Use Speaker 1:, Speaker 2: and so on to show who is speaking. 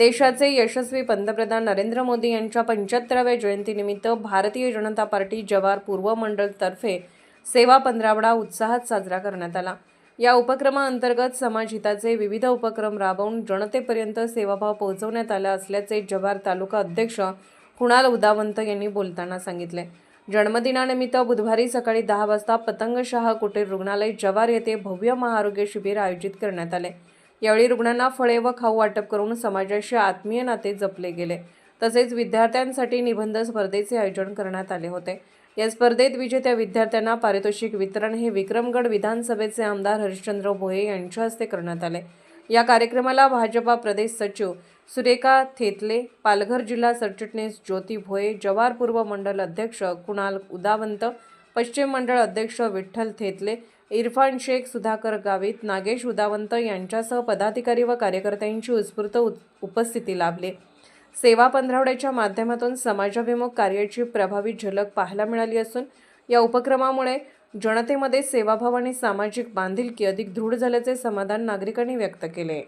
Speaker 1: देशाचे यशस्वी पंतप्रधान नरेंद्र मोदी यांच्या पंच्याहत्तराव्या जयंतीनिमित्त भारतीय जनता पार्टी जवार पूर्व मंडळतर्फे सेवा पंधरावडा उत्साहात साजरा करण्यात आला. या उपक्रमाअंतर्गत समाजहिताचे विविध उपक्रम राबवून जनतेपर्यंत सेवाभाव पोहोचवण्यात आला असल्याचे जव्हार तालुका अध्यक्ष कुणाल उदावंत यांनी बोलताना सांगितले. जन्मदिनानिमित्त बुधवारी सकाळी दहा वाजता पतंगशहा कुटीर रुग्णालय जव्हार येथे भव्य महाआरोग्य शिबिर आयोजित करण्यात आले. यावेळी रुग्णांना फळे व खाऊ वाटप करून समाजाशी आत्मीय नाते जपले गेले. तसेच विद्यार्थ्यांसाठी निबंध स्पर्धेचे आयोजन करण्यात आले होते. या स्पर्धेत विजेत्या विद्यार्थ्यांना पारितोषिक वितरण हे विक्रमगड विधानसभेचे आमदार हरिश्चंद्र भोये यांच्या हस्ते करण्यात आले. या कार्यक्रमाला भाजपा प्रदेश सचिव सुरेखा थेतले पालघर जिल्हा सरचिटणीस ज्योती भोये जवार पूर्व मंडल अध्यक्ष कुणाल उदावंत पश्चिम मंडळ अध्यक्ष विठ्ठल थेतले इरफान शेख सुधाकर गावित नागेश उदावंत यांच्यासह पदाधिकारी व कार्यकर्त्यांची उत्स्फूर्त उपस्थिती लाभली. सेवा पंधरवड्याच्या माध्यमातून समाजाभिमुख कार्याची प्रभावी झलक पाहायला मिळाली असून या उपक्रमामुळे जनतेमध्ये सेवाभाव आणि सामाजिक बांधिलकी अधिक दृढ झाल्याचे समाधान नागरिकांनी व्यक्त केले.